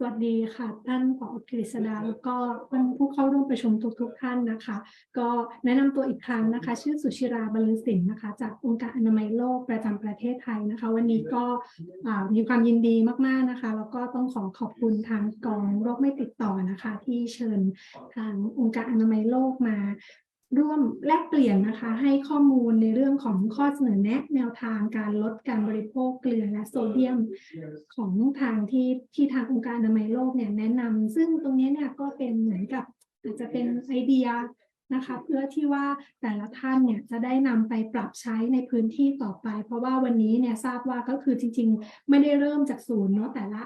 สวัสดีค่ะ ท่านผอกฤษดาแล้วก็ท่านผู้เข้าร่วมประชุมทุกๆท่านนะคะ ก็แนะนำตัวอีกครั้งนะคะ ชื่อสุชิราบรรลือสินนะคะ จากองค์การอนามัยโลกประจำประเทศไทยนะคะ วันนี้ก็อ่ามีความยินดีมากๆนะคะ แล้วก็ต้องขอขอบคุณทางกองโรคไม่ติดต่อนะคะ ที่เชิญทางองค์การอนามัยโลกมา ร่วมแลกเปลี่ยนนะคะให้ข้อมูลในเรื่องของข้อเสนอแนะแนวทางการลดการบริโภคเกลือและโซเดียมของทางที่ที่ทางองค์การอนามัยโลกเนี่ยแนะนำซึ่งตรงนี้เนี่ยก็เป็นเหมือนกับอาจจะเป็นไอเดียนะคะเพื่อที่ว่าแต่ละท่านเนี่ยจะได้นำไปปรับใช้ในพื้นที่ต่อไป เพราะว่าวันนี้เนี่ยทราบว่าก็คือจริง ๆ ไม่ได้เริ่มจากศูนย์เนาะแต่ละ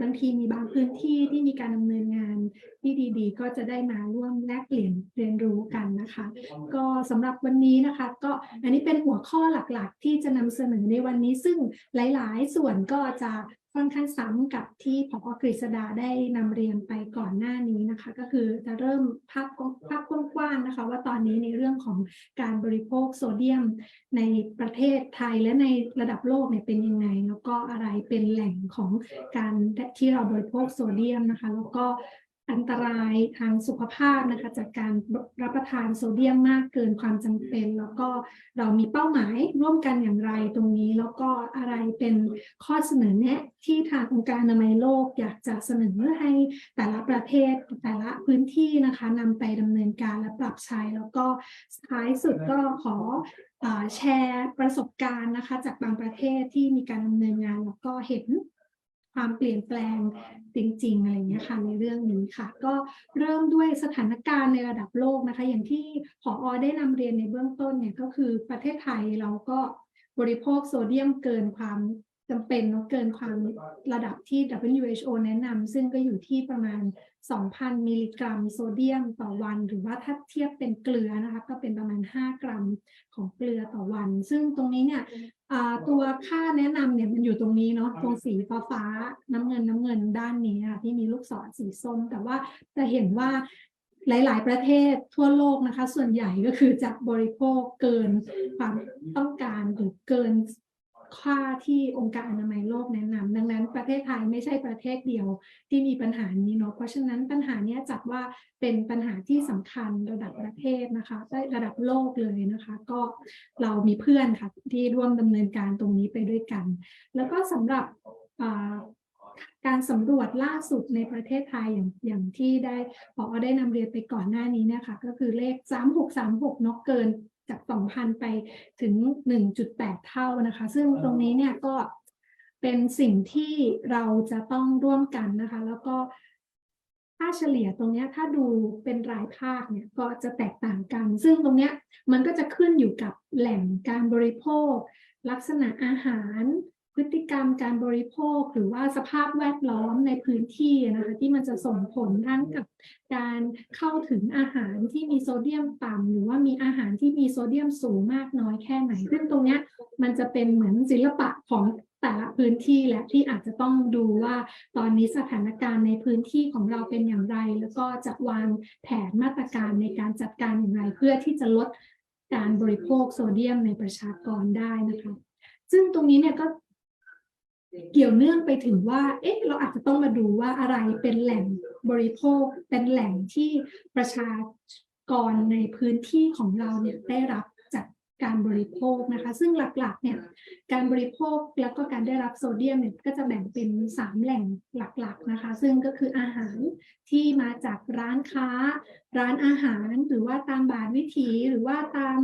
บางทีมีบางพื้นที่ที่มีการดำเนินงานที่ดีๆ ก็จะได้มาร่วมแลกเปลี่ยนเรียนรู้กันนะคะ ก็สำหรับวันนี้นะคะ ก็อันนี้เป็นหัวข้อหลักๆ ที่จะนำเสนอในวันนี้ซึ่งหลายๆ ส่วนก็จะ ค่อนข้างซ้ำกับที่ผอกฤษดาได้นำเรียนไปก่อนหน้านี้นะคะ ก็คือจะเริ่มภาพภาพกว้างๆนะคะ ว่าตอนนี้ในเรื่องของการบริโภคโซเดียมในประเทศไทยและในระดับโลกเนี่ยเป็นยังไง แล้วก็อะไรเป็นแหล่งของการที่เราบริโภคโซเดียมนะคะ แล้วก็ อันตรายทางสุขภาพนะคะจากการรับประทานโซเดียมมากเกินความจำเป็น แล้วก็เรามีเป้าหมายร่วมกันอย่างไรตรงนี้ แล้วก็อะไรเป็นข้อเสนอแนะที่ทางองค์การอนามัยโลก อยากจะเสนอให้แต่ละประเทศแต่ละพื้นที่นะคะนำไปดำเนินการและปรับใช้ แล้วก็ท้ายสุดก็ขอแชร์ประสบการณ์นะคะจากบางประเทศที่มีการดำเนินงาน แล้วก็เห็น ความเปลี่ยนแปลงจริงๆอะไรเงี้ยค่ะในเรื่องนี้ค่ะ ก็เริ่มด้วยสถานการณ์ในระดับโลกนะคะ อย่างที่ผออได้นำเรียนในเบื้องต้นเนี่ยก็คือประเทศไทยเราก็บริโภคโซเดียมเกินความจำเป็นเนะเกินความระดับที่ WHO แนะนำซึ่งก็อยู่ที่ประมาณ 2,000 มิลลิกรัม โซเดียมต่อวัน หรือว่าถ้าเทียบเป็นเกลือนะคะก็เป็นประมาณ 5 กรัมของเกลือต่อวัน ซึ่งตรงนี้เนี่ย ตัวค่าแนะนำเนี่ยมันอยู่ตรงนี้เนาะตรงสีฟ้าฟ้าๆน้ำเงินน้ำเงินด้านนี้ค่ะที่มีลูกศรสีส้ม แต่ว่าจะเห็นว่าหลาย ๆ ประเทศทั่วโลกนะคะ ส่วนใหญ่ก็คือจะบริโภคเกินความต้องการหรือเกิน ค่าที่องค์การอนามัยโลกแนะนำดังนั้นประเทศไทยไม่ใช่ประเทศเดียวที่มีปัญหานี้เนาะเพราะฉะนั้นปัญหานี้จัดว่าเป็นปัญหาที่สำคัญระดับประเทศนะคะได้ระดับโลกเลยนะคะ ก็เรามีเพื่อนค่ะที่ร่วมดำเนินการตรงนี้ไปด้วยกัน แล้วก็สำหรับการสำรวจล่าสุดในประเทศไทยอย่างอย่างที่ได้พอได้นำเรียนไปก่อนหน้านี้นะคะก็คือเลข 3636นกเกิน จาก 2,000 ไปถึง 1.8 เท่านะคะ ซึ่งตรงนี้เนี่ยก็เป็นสิ่งที่เราจะต้องร่วมกันนะคะ แล้วก็ค่าเฉลี่ยตรงเนี้ยถ้าดูเป็นรายภาคเนี่ยก็จะแตกต่างกัน ซึ่งตรงเนี้ยมันก็จะขึ้นอยู่กับแหล่งการบริโภค ลักษณะอาหาร พฤติกรรมการบริโภคหรือว่าสภาพแวดล้อมในพื้นที่นะคะที่มันจะส่งผลทั้งกับการเข้าถึงอาหารที่มีโซเดียมต่ำหรือว่ามีอาหารที่มีโซเดียมสูงมากน้อยแค่ไหน ซึ่งตรงเนี้ยมันจะเป็นเหมือนศิลปะของแต่ละพื้นที่และที่อาจจะต้องดูว่าตอนนี้สถานการณ์ในพื้นที่ของเราเป็นอย่างไร แล้วก็จะวางแผนมาตรการในการจัดการอย่างไร เพื่อที่จะลดการบริโภคโซเดียมในประชากรได้นะคะ ซึ่งตรงนี้เนี่ยก็ เกี่ยวเนื่องไปถึงว่า เอ๊ะ เราอาจจะต้องมาดูว่าอะไรเป็นแหล่งบริโภค เป็นแหล่งที่ประชากรในพื้นที่ของเราเนี่ยได้รับจากการบริโภคนะคะ ซึ่งหลักๆ เนี่ย การบริโภคแล้วก็การได้รับโซเดียมเนี่ยก็จะแบ่งเป็นสามแหล่งหลักๆ นะคะ ซึ่งก็คืออาหารที่มาจากร้านค้า ร้านอาหาร หรือว่าตามบาทวิถี หรือว่าตาม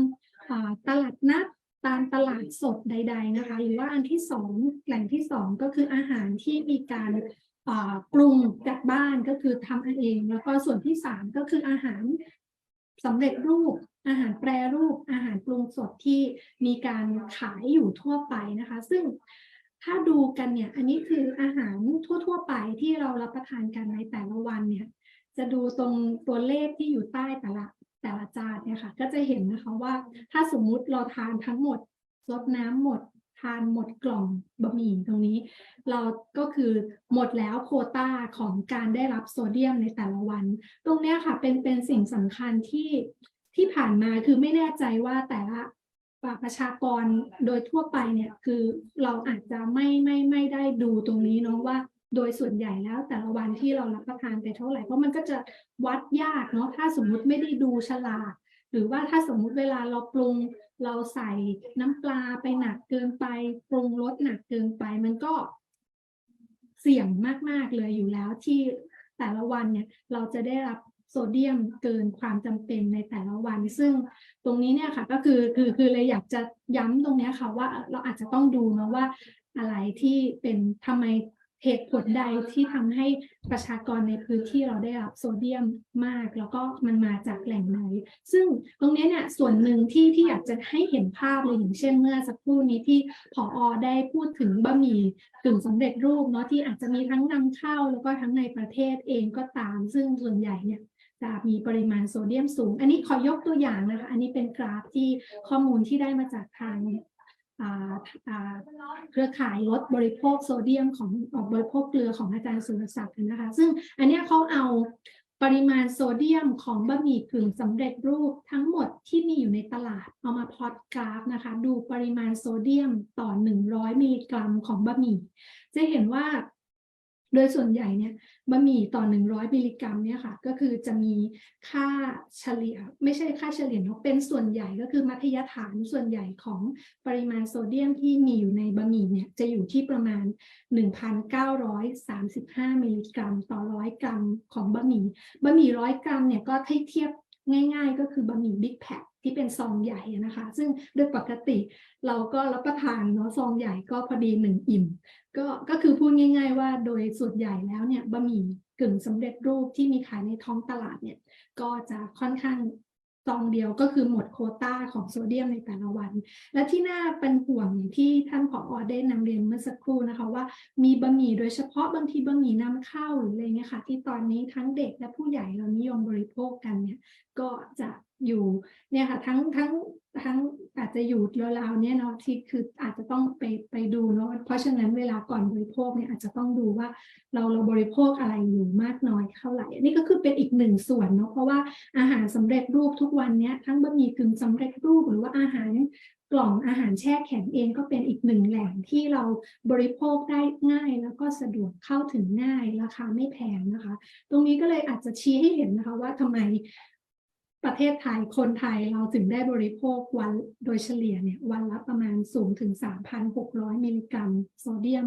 ตลาดนัด ตามตลาดสดใด ๆ นะคะ หรือว่าอันที่สองแหล่งที่สองก็คืออาหารที่มีการปรุงจากบ้านก็คือทำเอง แล้วก็ส่วนที่สามก็คืออาหารสำเร็จรูป อาหารแปรรูป อาหารปรุงสดที่มีการขายอยู่ทั่วไปนะคะ ซึ่งถ้าดูกันเนี่ย อันนี้คืออาหารทั่ว ๆ ไปที่เรารับประทานกันในแต่ละวันเนี่ย จะดูตรงตัวเลขที่อยู่ใต้แต่ละ แต่ละจานเนี่ยค่ะ ก็จะเห็นนะคะว่าถ้าสมมุติเราทานทั้งหมดลดน้ำหมด ทานหมดกล่องบะหมี่ตรงนี้ เราก็คือหมดแล้วโคต้าของการได้รับโซเดียมในแต่ละวัน ตรงเนี้ยค่ะเป็นเป็นสิ่งสำคัญที่ที่ผ่านมาคือไม่แน่ใจว่าแต่ละประชากรโดยทั่วไปเนี่ยคือเราอาจจะไม่ไม่ไม่ได้ดูตรงนี้เนาะว่า โดยส่วนใหญ่แล้วแต่ละวันที่เรารับประทานไปเท่าไหร่ เพราะมันก็จะวัดยากเนาะถ้าสมมุติไม่ได้ดูฉลากหรือว่าถ้าสมมุติเวลาเราปรุงเราใส่น้ำปลาไปหนักเกินไป ปรุงรสหนักเกินไป มันก็เสี่ยงมาก ๆ เลยอยู่แล้วที่แต่ละวันเนี่ยเราจะได้รับโซเดียมเกินความจำเป็นในแต่ละวัน ซึ่งตรงนี้เนี่ยค่ะก็คือคือคือเลยอยากจะย้ำตรงนี้ค่ะว่าเราอาจจะต้องดูนะว่าอะไรที่เป็นทำไม เหตุผลใดที่ทำให้ประชากรในพื้นที่เราได้รับโซเดียมมาก แล้วก็มันมาจากแหล่งไหน ซึ่งตรงนี้เนี่ยส่วนหนึ่งที่ที่อยากจะให้เห็นภาพเลยอย่างเช่นเมื่อสักครู่นี้ที่ผออได้พูดถึงบะหมี่กึ่งสำเร็จรูปเนาะที่อาจจะมีทั้งนำเข้าแล้วก็ทั้งในประเทศเองก็ตาม ซึ่งส่วนใหญ่เนี่ยจะมีปริมาณโซเดียมสูง อันนี้ขอยกตัวอย่างนะคะ อันนี้เป็นกราฟที่ข้อมูลที่ได้มาจากทาง เครือข่ายลดบริโภคโซเดียมของออกบริโภคเกลือของอาจารย์สุรศักดิ์นะคะ ซึ่งอันนี้เขาเอาปริมาณโซเดียมของบะหมี่กึ่งสำเร็จรูปทั้งหมดที่มีอยู่ในตลาดเอามาพอตกราฟนะคะ ดูปริมาณโซเดียมต่อ 100 มิลลิกรัมของบะหมี่จะเห็นว่า โดยส่วนใหญ่เนี่ยบะหมี่ต่อ 100มิลลิกรัมเนี่ยค่ะก็คือจะมีค่าเฉลี่ยไม่ใช่ค่าเฉลี่ยเนาะเป็นส่วนใหญ่ก็คือมัธยฐานส่วนใหญ่ของปริมาณโซเดียมที่มีอยู่ในบะหมี่เนี่ยจะอยู่ที่ประมาณ 1,935มิลลิกรัม ต่อร้อยกรัมของบะหมี่บะหมี่ร้อยกรัมเนี่ยก็ให้เทียบ ง่าย ๆ ก็คือบะหมี่บิ๊กแพ็คที่เป็นซองใหญ่นะคะ ซึ่งโดยปกติเราก็รับประทานเนาะซองใหญ่ก็พอดีหนึ่งอิ่ม ก็ก็คือพูดง่าย ๆ ว่าโดยส่วนใหญ่แล้วเนี่ยบะหมี่กึ่งสำเร็จรูปที่มีขายในท้องตลาดเนี่ยก็จะค่อนข้าง ซองเดียวก็คือหมดโคต้าของโซเดียมในแต่ละวัน และที่น่าเป็นห่วงอย่างที่ท่านผอได้นำเรียนเมื่อสักครู่นะคะว่ามีบะหมี่โดยเฉพาะบางทีบะหมี่นำเข้าหรืออะไรเงี้ยค่ะ ที่ตอนนี้ทั้งเด็กและผู้ใหญ่เรานิยมบริโภคกันเนี่ยก็จะอยู่เนี่ยค่ะทั้งทั้ง ทั้งอาจจะอยู่ราวๆเนี่ยเนาะที่คืออาจจะต้องไปไปดูเนาะเพราะฉะนั้นเวลาก่อนบริโภคเนี่ยอาจจะต้องดูว่าเราเราบริโภคอะไรอยู่มากน้อยเท่าไหร่อันนี้ก็คือเป็นอีกหนึ่งส่วนเนาะเพราะว่าอาหารสำเร็จรูปทุกวันเนี้ยทั้งบะหมี่กึ่งสำเร็จรูปหรือว่าอาหารกล่องอาหารแช่แข็งเองก็เป็นอีกหนึ่งแหล่งที่เราบริโภคได้ง่าย แล้วก็สะดวกเข้าถึงง่ายราคาไม่แพงนะคะ ตรงนี้ก็เลยอาจจะชี้ให้เห็นนะคะว่าทำไม ประเทศไทยคนไทยเราถึงได้บริโภควันโดยเฉลี่ยเนี่ยวันละประมาณสูงถึง 3,600 มิลลิกรัมโซเดียม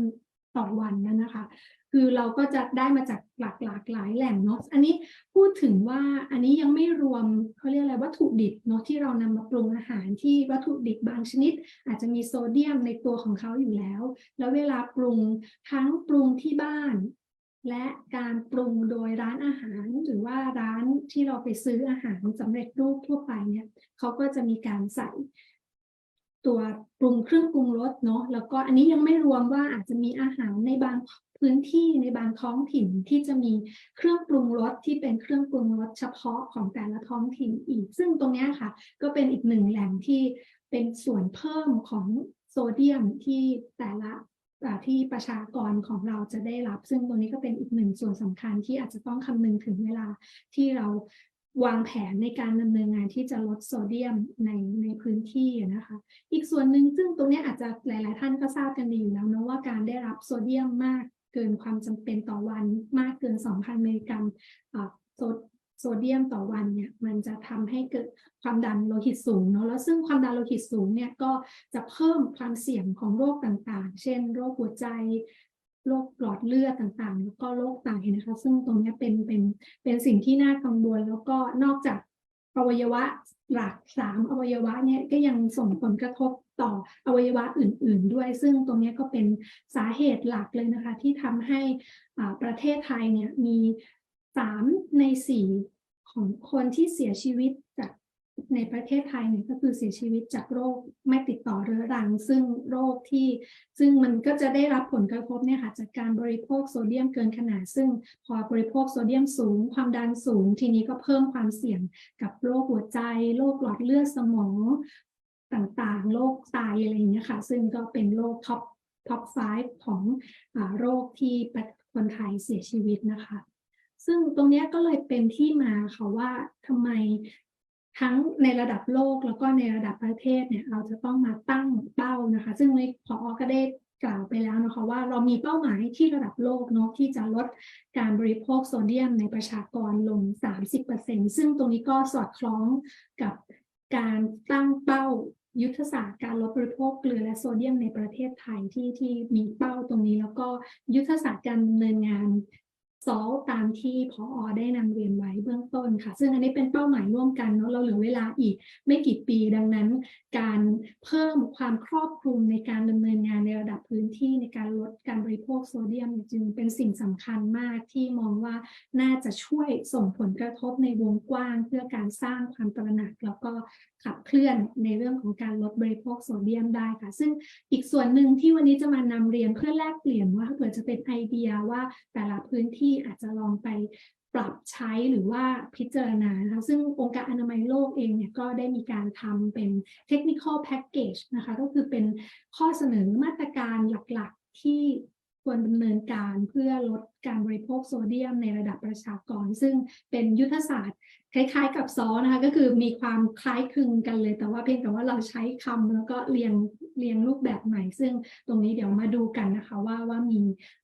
ต่อวันนั่นนะคะ คือเราก็จะได้มาจากหลากหลากหลายแหล่งเนาะอันนี้พูดถึงว่าอันนี้ยังไม่รวมเขาเรียกอะไรวัตถุดิบเนาะที่เรานำมาปรุงอาหารที่วัตถุดิบบางชนิด อาจจะมีโซเดียมในตัวของเขาอยู่แล้ว แล้วเวลาปรุงทั้งปรุงที่บ้าน และการปรุงโดยร้านอาหารหรือว่าร้านที่เราไปซื้ออาหารสำเร็จรูปทั่วไปเนี่ยเขาก็จะมีการใส่ตัวปรุงเครื่องปรุงรสเนาะแล้วก็อันนี้ยังไม่รวมว่าอาจจะมีอาหารในบางพื้นที่ในบางท้องถิ่นที่จะมีเครื่องปรุงรสที่เป็นเครื่องปรุงรสเฉพาะของแต่ละท้องถิ่นอีก ซึ่งตรงนี้ค่ะ ก็เป็นอีกหนึ่งแหล่งที่เป็นส่วนเพิ่มของโซเดียมที่แต่ละ ที่ประชากรของเราจะได้รับ ซึ่งตรงนี้ก็เป็นอีกหนึ่งส่วนสำคัญที่อาจจะต้องคำนึงถึงเวลาที่เราวางแผนในการดำเนินงานที่จะลดโซเดียมในในพื้นที่นะคะ อีกส่วนหนึ่งซึ่งตรงนี้อาจจะหลาย ๆ ท่านก็ทราบกันดีอยู่แล้วเนะว่าการได้รับโซเดียมมากเกินความจำเป็นต่อวันมากเกิน 2,000มิลลิกรัมโซ โซเดียมต่อวันเนี่ยมันจะทำให้เกิดความดันโลหิตสูงเนาะแล้วซึ่งความดันโลหิตสูงเนี่ยก็จะเพิ่มความเสี่ยงของโรคต่างๆ เช่น โรคหัวใจโรคหลอดเลือดต่างๆ แล้วก็โรคไตนะคะ ซึ่งตรงนี้เป็นเป็นเป็นสิ่งที่น่ากังวลแล้วก็นอกจากอวัยวะหลักสามอวัยวะเนี่ยก็ยังส่งผลกระทบต่ออวัยวะอื่น ๆ ด้วย ซึ่งตรงนี้ก็เป็นสาเหตุหลักเลยนะคะ ที่ทำให้อ่าประเทศไทยเนี่ยมี สามในสี่ของคนที่เสียชีวิตจากในประเทศไทยเนี่ยก็คือเสียชีวิตจากโรคไม่ติดต่อเรื้อรัง ซึ่งโรคที่ซึ่งมันก็จะได้รับผลกระทบเนี่ยค่ะจากการบริโภคโซเดียมเกินขนาด ซึ่งพอบริโภคโซเดียมสูง ความดันสูง ทีนี้ก็เพิ่มความเสี่ยงกับโรคหัวใจโรคหลอดเลือดสมองต่างๆโรคไตอะไรอย่างเงี้ยค่ะซึ่งก็เป็นโรคท็อปท็อป5ของอโรคที่คนไทยเสียชีวิตนะคะ ซึ่งตรงนี้ก็เลยเป็นที่มาค่ะว่าทำไมทั้งในระดับโลกแล้วก็ในระดับประเทศเนี่ยเราจะต้องมาตั้งเป้านะคะ ซึ่งในพอก็ได้กล่าวไปแล้วนะคะว่าเรามีเป้าหมายที่ระดับโลกเนาะที่จะลดการบริโภคโซเดียมในประชากรลง 30%ซึ่งตรงนี้ก็สอดคล้องกับการตั้งเป้ายุทธศาสตร์การลดบริโภคเกลือและโซเดียมในประเทศไทยที่ที่มีเป้าตรงนี้ แล้วก็ยุทธศาสตร์การดำเนินงาน ซอลตามที่พออได้นำเรียนไว้เบื้องต้นค่ะ ซึ่งอันนี้เป็นเป้าหมายร่วมกันเนาะเราเหลือเวลาอีกไม่กี่ปีดังนั้น การเพิ่มความครอบคลุมในการดำเนินงานในระดับพื้นที่ในการลดการบริโภคโซเดียม จึงเป็นสิ่งสำคัญมากที่มองว่าน่าจะช่วยส่งผลกระทบในวงกว้าง เพื่อการสร้างความตระหนักแล้วก็ขับเคลื่อนในเรื่องของการลดบริโภคโซเดียมได้ค่ะ ซึ่งอีกส่วนหนึ่งที่วันนี้จะมานำเรียนเพื่อแลกเปลี่ยนว่าเผื่อจะเป็นไอเดียว่าแต่ละพื้นที่อาจจะลองไปปรับใช้หรือว่าพิจารณานะคะซึ่งองค์การอนามัยโลกเองเนี่ยก็ได้มีการทำเป็น technical package นะคะ ก็คือเป็นข้อเสนอมาตรการหลักๆที่ ควรดำเนินการเพื่อลดการบริโภคโซเดียมในระดับประชากร ซึ่งเป็นยุทธศาสตร์ คล้ายๆ กับซอนะคะก็คือมีความคล้ายคลึงกันเลย แต่ว่าเพียงแต่ว่าเราใช้คำแล้วก็เรียงเรียงรูปแบบใหม่ ซึ่งตรงนี้เดี๋ยวมาดูกันนะคะว่าว่ามี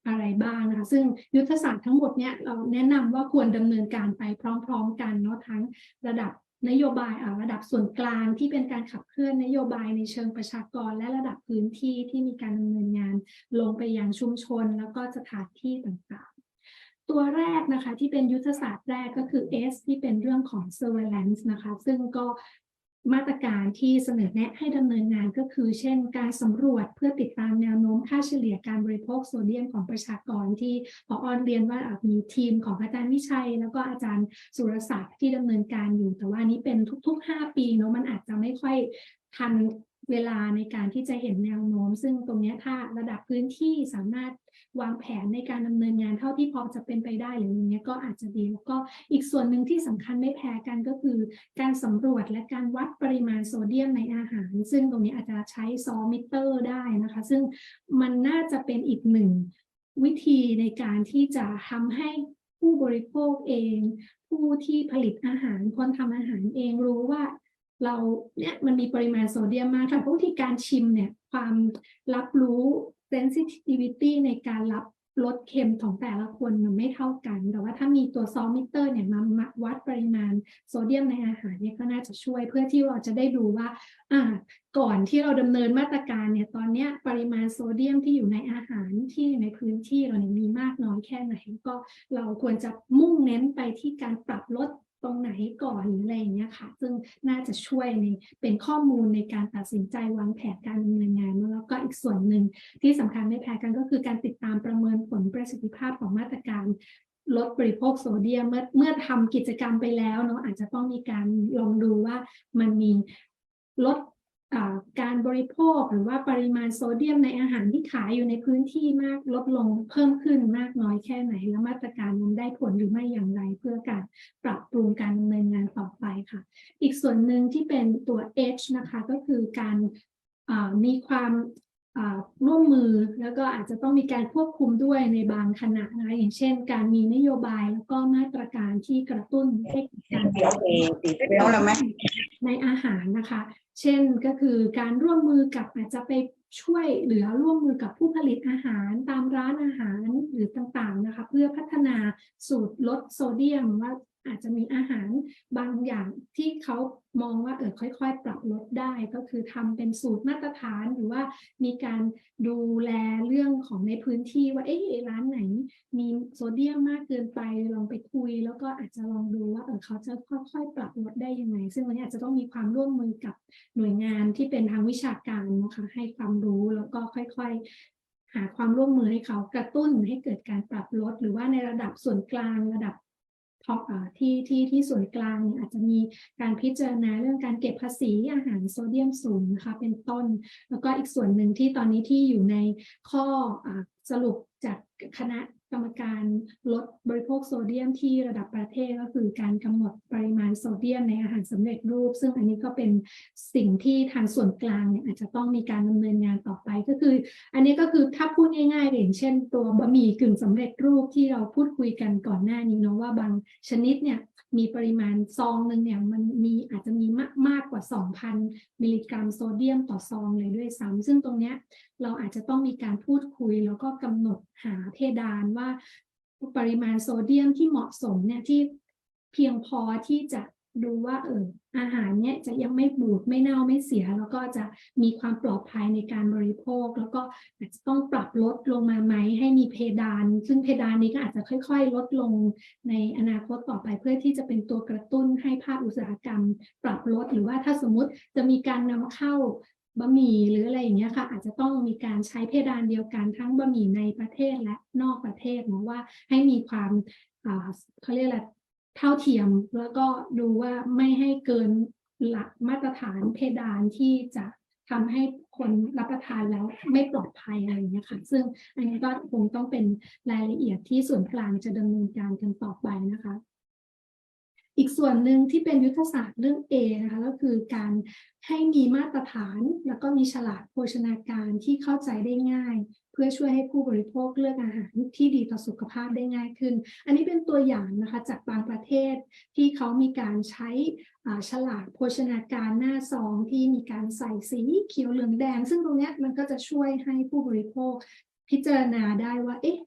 อะไรบ้างนะคะ ซึ่งยุทธศาสตร์ทั้งหมดเนี่ยเราแนะนำว่าควรดำเนินการไปพร้อม ๆ กันเนาะทั้งระดับ นโยบายระดับส่วนกลางที่เป็นการขับเคลื่อนนโยบายในเชิงประชากร และระดับพื้นที่ที่มีการดำเนินงานลงไปยังชุมชน แล้วก็สถานที่ต่างๆ ตัวแรกนะคะที่เป็นยุทธศาสตร์แรกก็คือ S ที่เป็นเรื่องของ surveillance นะคะ ซึ่งก็ มาตรการที่เสนอแนะให้ดำเนินงานก็คือ เช่น การสำรวจเพื่อติดตามแนวโน้มค่าเฉลี่ยการบริโภคโซเดียมของประชากรที่พอออนเรียนว่าอะมีทีมของอาจารย์วิชัย แล้วก็อาจารย์สุรศักดิ์ที่ดำเนินการอยู่ แต่ว่านนี้เป็นทุก ๆ 5 ปีเนาะมันอาจจะไม่ค่อยทัน เวลาในการที่จะเห็นแนวโน้ม ซึ่งตรงนี้ถ้าระดับพื้นที่สามารถวางแผนในการดำเนินงานเท่าที่พอจะเป็นไปได้หรืออย่างเงี้ยก็อาจจะดีแล้วก็อีกส่วนหนึ่งที่สำคัญไม่แพ้กันก็คือ การสำรวจและการวัดปริมาณโซเดียมในอาหาร ซึ่งตรงนี้อาจจะใช้ซอมิเตอร์ได้นะคะ ซึ่งมันน่าจะเป็นอีกหนึ่งวิธีในการที่จะทำให้ผู้บริโภคเอง ผู้ที่ผลิตอาหารคนทำอาหารเองรู้ว่า เราเนี่ยมันมีปริมาณโซเดียมมากค่ะเพราะที่การชิมเนี่ยความรับรู้ sensitivity ในการรับรสเค็มของแต่ละคนมันไม่เท่ากัน แต่ว่าถ้ามีตัวซอมิเตอร์เนี่ยมาวัดปริมาณโซเดียมในอาหารเนี่ยก็น่าจะช่วยเพื่อที่เราจะได้ดูว่าอ่า ก่อนที่เราดำเนินมาตรการเนี่ยตอนเนี้ยปริมาณโซเดียมที่อยู่ในอาหารที่ในพื้นที่เราเนี่ยมีมากน้อยแค่ไหนก็เราควรจะมุ่งเน้นไปที่การปรับลด ตรงไหนก่อนหรืออะไรอย่างเงี้ยค่ะ ซึ่งน่าจะช่วยในเป็นข้อมูลในการตัดสินใจวางแผนการดำเนินงานแล้วก็อีกส่วนหนึ่งที่สำคัญไม่แพ้กันก็คือการติดตามประเมินผลประสิทธิภาพของมาตรการลดบริโภคโซเดียมเมื่อเมื่อทำกิจกรรมไปแล้วเนาะอาจจะต้องมีการลองดูว่ามันมีลด การบริโภคหรือว่าปริมาณโซเดียมในอาหารที่ขายอยู่ในพื้นที่มากลดลงเพิ่มขึ้นมากน้อยแค่ไหน และมาตรการนั้นได้ผลหรือไม่อย่างไร เพื่อการปรับปรุงการดำเนินงานต่อไปค่ะ อีกส่วนหนึ่งที่เป็นตัว H นะคะก็คือการมีความ ร่วมมือแล้วก็อาจจะต้องมีการควบคุมด้วยในบางขณะนะคะอย่างเช่น การมีนโยบายแล้วก็มาตรการที่กระตุ้นให้เกิดการแล้วเราไหมในอาหารนะคะ เช่นก็คือการร่วมมือกับอาจจะไปช่วยเหลือร่วมมือกับผู้ผลิตอาหารตามร้านอาหารหรือต่างๆนะคะ เพื่อพัฒนาสูตรลดโซเดียมว่า อาจจะมีอาหารบางอย่างที่เขามองว่าเออค่อย ๆ ปรับลดได้ ก็คือทำเป็นสูตรมาตรฐานหรือว่ามีการดูแลเรื่องของในพื้นที่ว่าเอ๊ะร้านไหน มีโซเดียมมากเกินไปลองไปคุย แล้วก็อาจจะลองดูว่าเออเขาจะค่อยๆ ปรับลดได้ยังไง ซึ่งวันนี้อาจจะต้องมีความร่วมมือกับหน่วยงานที่เป็นทางวิชาการนะคะให้ความรู้แล้วก็ค่อยๆ หาความร่วมมือให้เขากระตุ้นให้เกิดการปรับลด หรือว่าในระดับส่วนกลางระดับ ที่ที่ที่ส่วนกลางเนี่ยอาจจะมีการพิจารณาเรื่องการเก็บภาษีอาหารโซเดียมสูงนะคะเป็นต้น แล้วก็อีกส่วนหนึ่งที่ตอนนี้ที่อยู่ในข้ออสรุปจากคณะ กรรมการลดบริโภคโซเดียมที่ระดับประเทศก็คือการกำหนดปริมาณโซเดียมในอาหารสำเร็จรูป ซึ่งอันนี้ก็เป็นสิ่งที่ทางส่วนกลางเนี่ยอาจจะต้องมีการดำเนินงานต่อไปก็คือ อันนี้ก็คือถ้าพูดง่ายๆอย่างเช่น ตัวบะหมี่กึ่งสำเร็จรูปที่เราพูดคุยกันก่อนหน้านี้เนาะว่าบางชนิดเนี่ยมีปริมาณซองหนึ่งเนี่ยมันมีอาจจะมีมากมากกว่า 2,000 มิลลิกรัมโซเดียมต่อซองเลยด้วยซ้ำซึ่งตรงเนี้ย เราอาจจะต้องมีการพูดคุย แล้วก็กำหนดหาเพดานว่า ปริมาณโซเดียมที่เหมาะสมเนี่ยที่เพียงพอที่จะดูว่าเอออาหารเนี่ยจะยังไม่บูดไม่เน่าไม่เสีย แล้วก็จะมีความปลอดภัยในการบริโภค แล้วก็อาจจะต้องปรับลดลงมาไหมให้มีเพดาน ซึ่งเพดานนี้ก็อาจจะค่อย ๆ ลดลงในอนาคตต่อไปเพื่อที่จะเป็นตัวกระตุ้นให้ภาคอุตสาหกรรม ปรับลดหรือว่าถ้าสมมติจะมีการนำเข้า บะหมี่หรืออะไรอย่างเงี้ยค่ะอาจจะต้องมีการใช้เพดานเดียวกันทั้งบะหมี่ในประเทศและนอกประเทศเนาะว่าให้มีความเขาเรียกอะไรเท่าเทียมแล้วก็ดูว่าไม่ให้เกินหลักมาตรฐานเพดานที่จะทำให้คนรับประทานแล้วไม่ปลอดภัยอะไรอย่างเงี้ยค่ะ ซึ่งอันนี้ก็คงต้องเป็นรายละเอียดที่ส่วนกลางจะดำเนินการกันต่อไปนะคะ อีกส่วนหนึ่งที่เป็นยุทธศาสตร์เรื่อง A นะคะก็คือการให้มีมาตรฐานแล้วก็มีฉลากโภชนาการที่เข้าใจได้ง่าย เพื่อช่วยให้ผู้บริโภคเลือกอาหารที่ดีต่อสุขภาพได้ง่ายขึ้น อันนี้เป็นตัวอย่างนะคะจากบางประเทศที่เขามีการใช้ฉลากโภชนาการหน้าซองที่มีการใส่สีเขียวเหลืองแดง ซึ่งตรงนี้มันก็จะช่วยให้ผู้บริโภคพิจารณาได้ว่าเอ๊ะ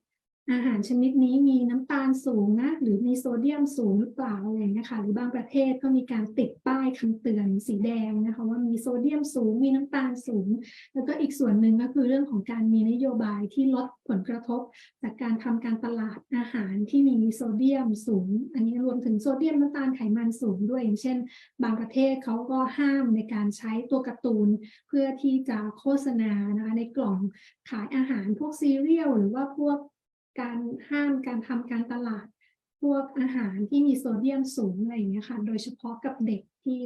อาหารชนิดนี้มีน้ำตาลสูงนะหรือมีโซเดียมสูงหรือเปล่าอะไรอย่างเงี้ยค่ะหรือบางประเทศก็มีการติดป้ายคำเตือนสีแดงนะคะว่ามีโซเดียมสูงมีน้ำตาลสูง แล้วก็อีกส่วนหนึ่งก็คือเรื่องของการมีนโยบายที่ลดผลกระทบ จากการทำการตลาดอาหารที่มีโซเดียมสูง อันนี้รวมถึงโซเดียมน้ำตาลไขมันสูงด้วยอย่างเช่น บางประเทศเขาก็ห้ามในการใช้ตัวการ์ตูน เพื่อที่จะโฆษณานะคะในกล่องขายอาหารพวกซีเรียลหรือว่าพวก การห้ามการทำการตลาด พวกอาหารที่มีโซเดียมสูงอะไรอย่างเงี้ยค่ะโดยเฉพาะกับเด็กที่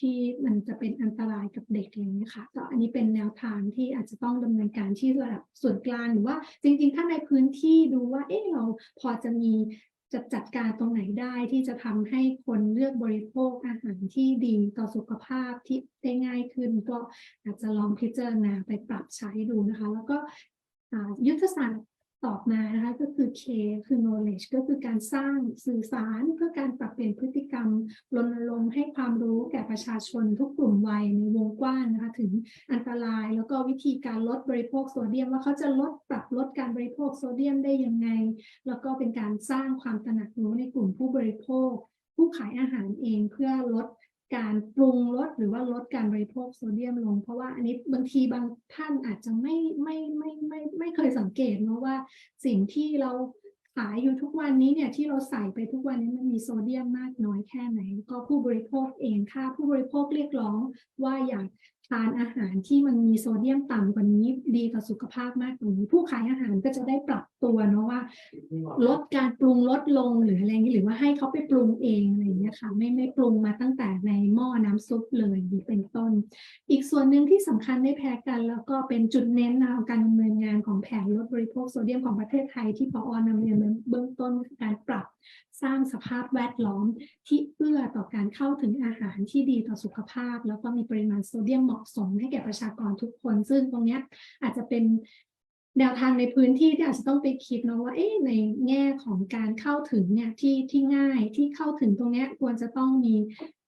ที่มันจะเป็นอันตรายกับเด็กอย่างเงี้ยค่ะก็อันนี้เป็นแนวทางที่อาจจะต้องดำเนินการที่ระดับส่วนกลางหรือว่าจริงๆ ถ้าในพื้นที่ดูว่า เอ๊ะเราพอจะมีจะจัดการตรงไหนได้ที่จะทำให้คนเลือกบริโภคอาหารที่ดีต่อสุขภาพที่ได้ง่ายขึ้น ก็อาจจะลองพิจารณาไปปรับใช้ดูนะคะ แล้วก็ยุทธศาสตร์ ตอบมานะคะก็คือ K คือ knowledge ก็คือการสร้างสื่อสารเพื่อการปรับเปลี่ยนพฤติกรรมรณรงค์ให้ความรู้แก่ประชาชนทุกกลุ่มวัยในวงกว้างนะคะถึงอันตราย แล้วก็วิธีการลดบริโภคโซเดียม ว่าเขาจะลดปรับลดการบริโภคโซเดียมได้ยังไง แล้วก็เป็นการสร้างความตระหนักรู้ในกลุ่มผู้บริโภค ผู้ขายอาหารเองเพื่อลด การปรุงลดหรือว่าลดการบริโภคโซเดียมลง เพราะว่าอันนี้บางทีบางท่านอาจจะไม่ไม่ไม่ไม่ไม่เคยสังเกตเนาะว่าสิ่งที่เราขายอยู่ทุกวันนี้เนี่ยที่เราใส่ไปทุกวันนี้มันมีโซเดียมมากน้อยแค่ไหน ก็ผู้บริโภคเองค่ะผู้บริโภคเรียกร้องว่าอยาก ทานอาหารที่มันมีโซเดียมต่ำกว่านี้ดีต่อสุขภาพมากกว่านี้ ผู้ขายอาหารก็จะได้ปรับตัวเนาะว่า ลดการปรุงลดลงหรืออะไรอย่างนี้หรือว่าให้เขาไปปรุงเองอะไรเงี้ยค่ะไม่ไม่ปรุงมาตั้งแต่ในหม้อน้ำซุปเลยเป็นต้น อีกส่วนหนึ่งที่สำคัญไม่แพ้กัน แล้วก็เป็นจุดเน้นนะของการดำเนินงานของแผนลดบริโภคโซเดียมของประเทศไทยที่พออนำเรียนเบื้องต้นการปรับ สร้างสภาพแวดล้อมที่เอื้อต่อการเข้าถึงอาหารที่ดีต่อสุขภาพ แล้วก็มีปริมาณโซเดียมเหมาะสมให้แก่ประชากรทุกคน ซึ่งตรงนี้อาจจะเป็นแนวทางในพื้นที่ที่อาจจะต้องไปคิดเนาะว่าเอ๊ะในแง่ของการเข้าถึงเนี่ยที่ที่ง่ายที่เข้าถึงตรงนี้ควรจะต้องมี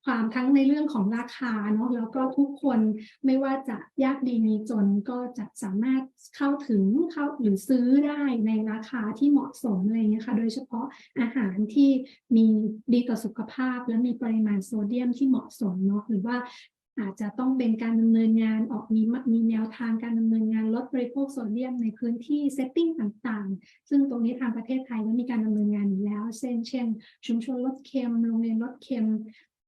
ความทั้งในเรื่องของราคาเนาะแล้วก็ทุกคนไม่ว่าจะยากดีมีจนก็จะสามารถเข้าถึงเข้าหรือซื้อได้ในราคาที่เหมาะสมอะไรเงี้ยค่ะ โดยเฉพาะอาหารที่มีดีต่อสุขภาพ และมีปริมาณโซเดียมที่เหมาะสมเนาะหรือว่าอาจจะต้องเป็นการดำเนินงานออกมีมีแนวทางการดำเนินงานลดบริโภคโซเดียมในพื้นที่เซตติ้งต่างๆ ซึ่งตรงนี้ทางประเทศไทยก็มีการดำเนินงานอยู่แล้ว เช่น เช่น ชุมชนลดเค็มโรงเรียนลดเค็ม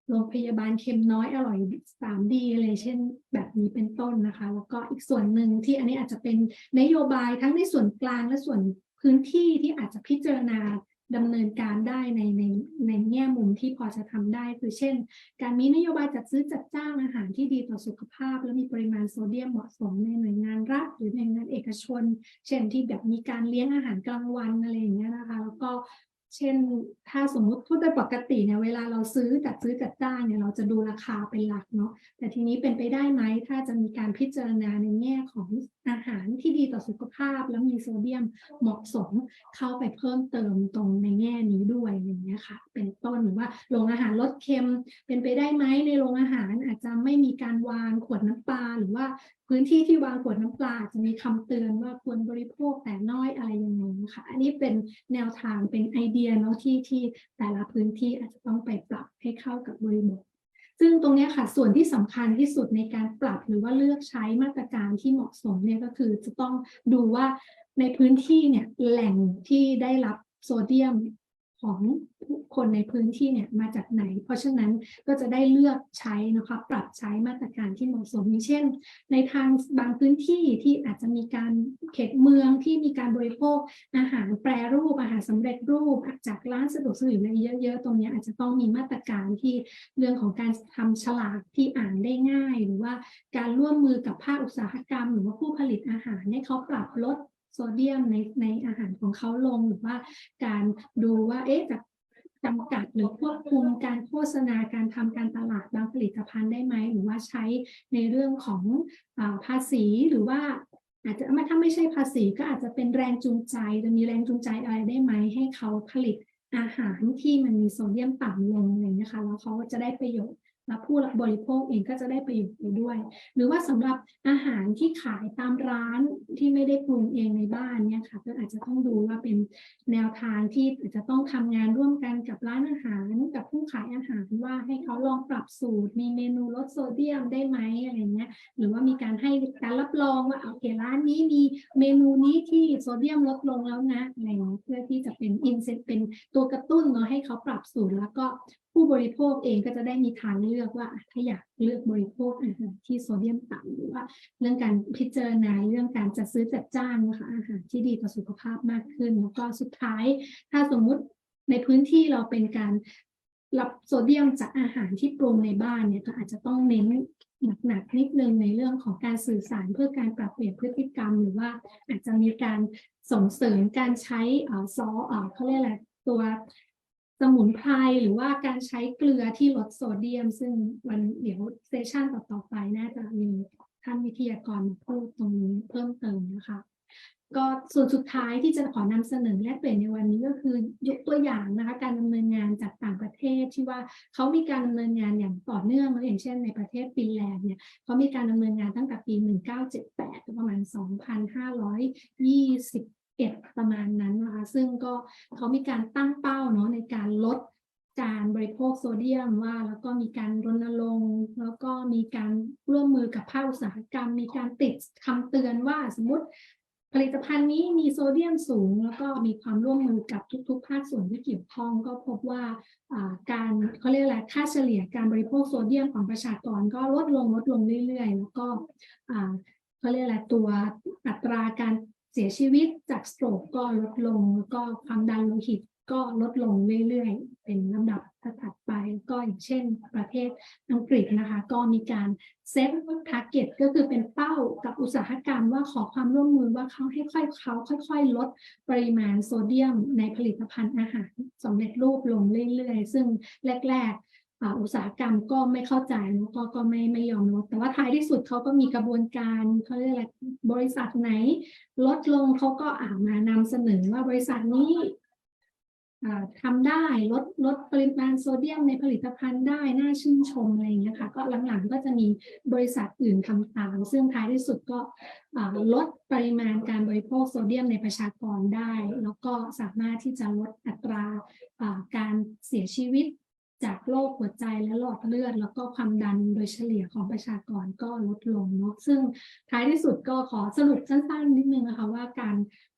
โรงพยาบาลเค็มน้อยอร่อยสามดีเลยเช่นแบบนี้เป็นต้นนะคะ แล้วก็อีกส่วนหนึ่งที่อันนี้อาจจะเป็นนโยบายทั้งในส่วนกลางและส่วนพื้นที่ที่อาจจะพิจารณาดำเนินการได้ในในในแง่มุมที่พอจะทำได้ คือเช่น การมีนโยบายจัดซื้อจัดจ้างอาหารที่ดีต่อสุขภาพ และมีปริมาณโซเดียมเหมาะสมในหน่วยงานรัฐหรือหน่วยงานเอกชน เช่นที่แบบมีการเลี้ยงอาหารกลางวันอะไรอย่างเงี้ยนะคะ แล้วก็ เช่น ถ้าสมมุติทั่วไปปกติเนี่ยเวลาเราซื้อจัดซื้อจัดจ้างเนี่ยเราจะดูราคาเป็นหลักเนาะแต่ทีนี้เป็นไปได้ไหมถ้าจะมีการพิจารณาในแง่ของ อาหารที่ดีต่อสุขภาพแล้วมีโซเดียมเหมาะสมเข้าไปเพิ่มเติมตรงในแง่นี้ด้วยอย่างเงี้ยค่ะ เป็นต้นหรือว่าโรงอาหารลดเค็มเป็นไปได้ไหมในโรงอาหารอาจจะไม่มีการวางขวดน้ำปลาหรือว่าพื้นที่ที่วางขวดน้ำปลาจจะมีคำเตือนว่าควรบริโภคแต่น้อยอะไรยังไงนะคะอันนี้เป็นแนวทางเป็นไอเดียเนาะที่ที่แต่ละพื้นที่อาจจะต้องไปปรับให้เข้ากับบริบท ซึ่งตรงนี้ค่ะส่วนที่สำคัญที่สุดในการปรับหรือว่าเลือกใช้มาตรการที่เหมาะสมเนี่ยก็คือจะต้องดูว่าในพื้นที่เนี่ยแหล่งที่ได้รับโซเดียม ของผู้คนในพื้นที่เนี่ยมาจากไหน เพราะฉะนั้นก็จะได้เลือกใช้นะคะปรับใช้มาตรการที่เหมาะสมอย่างเช่น ในทางบางพื้นที่ที่อาจจะมีการเขตเมืองที่มีการบริโภคอาหารแปรรูปอาหารสำเร็จรูปจากร้านสะดวกซื้ออะไรเยอะ ๆ ตรงเนี้ยอาจจะต้องมีมาตรการที่เรื่องของการทำฉลากที่อ่านได้ง่าย หรือว่าการร่วมมือกับภาคอุตสาหกรรม หรือว่าผู้ผลิตอาหารให้เขาปรับลด โซเดียมในในอาหารของเขาลงหรือว่าการดูว่าเอ๊ะจะจำกัดหรือควบคุมการโฆษณาการทำการตลาดบางผลิตภัณฑ์ได้ไหม หรือว่าใช้ในเรื่องของอภาษีหรือว่าอาจจะม่ถ้าไม่ใช่ภาษีก็อาจจะเป็นแรงจูงใจจะมีแรงจูงใจอะไรได้ไหม ให้เขาผลิตอาหารที่มันมีโซเดียมต่ำลงอะไรอย่างเงี้ยค่ะแล้วเขาจะได้ประโยชน์ และผู้บริโภคเองก็จะได้ประโยชน์ไปด้วย หรือว่าสำหรับอาหารที่ขายตามร้านที่ไม่ได้ปรุงเองในบ้านเนี่ยค่ะก็อาจจะต้องดูว่าเป็นแนวทางที่อาจจะต้องทำงานร่วมกันกับร้านอาหารกับผู้ขายอาหารว่าให้เขาลองปรับสูตร มีเมนูลดโซเดียมได้ไหมอะไรเงี้ยหรือว่ามีการให้การรับรองว่าโอเคร้านนี้มีเมนูนี้ที่โซเดียมลดลงแล้วนะอะไรเงี้ยเพื่อที่จะเป็นอินเซนเป็นตัวกระตุ้นเนาะให้เขาปรับสูตรแล้วก็ ผู้บริโภคเองก็จะได้มีทางเลือกว่าถ้าอยากเลือกบริโภคอาหารที่โซเดียมต่ำหรือว่า เรื่องการพิจารณาเรื่องการจัดซื้อจัดจ้างนะคะอาหารที่ดีต่อสุขภาพมากขึ้น แล้วก็สุดท้าย ถ้าสมมุติในพื้นที่เราเป็นการรับโซเดียมจากอาหารที่ปรุงในบ้านเนี่ยก็อาจจะต้องเน้นหนักๆนิดนึงในเรื่องของการสื่อสารเพื่อการปรับเปลี่ยนพฤติกรรม หรือว่าอาจจะมีการส่งเสริมการใช้อ่อซอเอ่อเขาเรียกอะไรตัว สมุนไพรหรือว่าการใช้เกลือที่ลดโซเดียม ซึ่งวันเดี๋ยวเซสชันต่อๆไปน่าจะมีท่านวิทยากรพูดตรงนี้เพิ่มเติมนะคะก็ส่วนสุดท้ายที่จะขอนำเสนอแลกเปลี่ยนในวันนี้ก็คือยกตัวอย่างนะคะการดำเนินงานจากต่างประเทศที่ว่าเขามีการดำเนินงานอย่างต่อเนื่องอย่างเช่น ในประเทศฟินแลนด์เนี่ยเขามีการดำเนินงานตั้งแต่ปี 1978ก็ประมาณ 2,521ประมาณนั้นนะคะ ซึ่งก็เขามีการตั้งเป้าเนาะในการลดการบริโภคโซเดียมว่า แล้วก็มีการรณรงค์แล้วก็มีการร่วมมือกับภาคอุตสาหกรรม มีการติดคำเตือนว่าสมมติผลิตภัณฑ์นี้มีโซเดียมสูง แล้วก็มีความร่วมมือกับทุก ๆ ภาคส่วนที่เกี่ยวข้อง ก็พบว่าการเขาเรียกอะไรค่าเฉลี่ยการบริโภคโซเดียมของประชากรก็ลดลงลดลงเรื่อยๆ แล้วก็เขาเรียกอะไรตัวอัตราการ สียชีวิตจากสโตรกก็ลดลงแล้วก็ความดันโลหิตก็ลดลงเรื่อยๆ เป็นลำดับถัดไปก็อย่างเช่นประเทศอังกฤษนะคะ ก็มีการเซตทาร์เก็ตก็คือเป็นเป้ากับอุตสาหกรรมว่าขอความร่วมมือว่าเขาให้ค่อยเขาค่อย ๆ ลดปริมาณโซเดียมในผลิตภัณฑ์อาหารสำเร็จรูปลงเรื่อยๆ ซึ่งแรก ๆ อุตสาหกรรมก็ไม่เข้าใจแล้วก็ก็ไม่ไม่ยอมลด แต่ว่าท้ายที่สุดเขาก็มีกระบวนการเขาเรียกอะไรบริษัทไหน ลดลงเขาก็อ่ามานำเสนอว่าบริษัทนี้อ่าทำได้ลดลดปริมาณโซเดียมในผลิตภัณฑ์ได้น่าชื่นชมอะไรอย่างเงี้ยค่ะก็หลังๆก็จะมีบริษัทอื่นทำตามซึ่งท้ายที่สุดก็ลดปริมาณการบริโภคโซเดียมในประชากรได้ แล้วก็สามารถที่จะลดอัตราการเสียชีวิต จากโรคหัวใจและหลอดเลือด แล้วก็ความดันโดยเฉลี่ยของประชากรก็ลดลงเนาะซึ่งท้ายที่สุดก็ขอสรุปสั้นๆนิดนึงนะคะว่าการ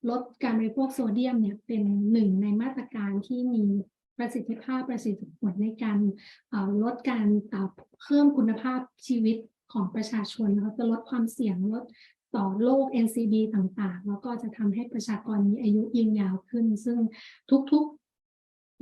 ลดการบริโภคโซเดียมเนี่ยเป็นหนึ่งในมาตรการที่มีประสิทธิภาพประสิทธิผลในการลดการเพิ่มคุณภาพชีวิตของประชาชนนะคะจะลดความเสี่ยงลดต่อโรค NCD ต่างๆ แล้วก็จะทำให้ประชากรมีอายุยืนยาวขึ้น ซึ่งทุกๆ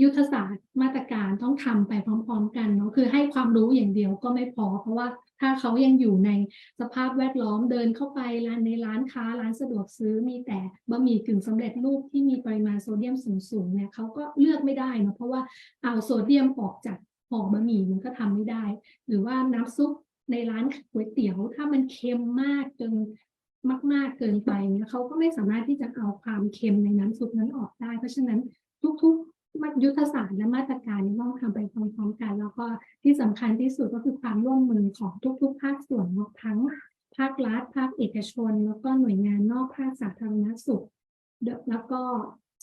ยุทธศาสตร์มาตรการต้องทำไปพร้อม ๆ กันเนาะคือให้ความรู้อย่างเดียวก็ไม่พอ เพราะว่าถ้าเขายังอยู่ในสภาพแวดล้อมเดินเข้าไปร้านในร้านค้าร้านสะดวกซื้อมีแต่บะหมี่กึ่งสำเร็จรูปที่มีปริมาณโซเดียมสูงๆเนี่ยเขาก็เลือกไม่ได้เนาะเพราะว่าเอาโซเดียมออกจากห่อบะหมี่มันก็ทำไม่ได้ หรือว่าน้ำซุปในร้านก๋วยเตี๋ยว ถ้ามันเค็มมากจนมาก ๆเกินไปเนี่ยเขาก็ไม่สามารถที่จะเอาความเค็มในน้ำซุปนั้นออกได้ เพราะฉะนั้นทุกๆ ยุทธศาสตร์และมาตรการนี้ต้องทำไปพร้อมๆกัน แล้วก็ที่สำคัญที่สุดก็คือความร่วมมือของทุก ๆ ภาคส่วนทั้งภาครัฐ ภาคเอกชน แล้วก็หน่วยงานนอกภาคสาธารณสุข แล้วก็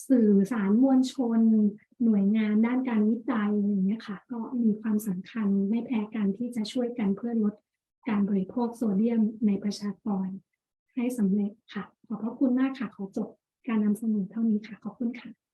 สื่อสารมวลชน หน่วยงานด้านการวิจัยอย่างเงี้ยค่ะก็มีความสำคัญไม่แพ้กันที่จะช่วยกันเพื่อลดการบริโภคโซเดียมในประชากรให้สำเร็จค่ะ ขอบพระคุณมากค่ะ ขอจบการนำเสนอเท่านี้ค่ะ ขอบคุณค่ะ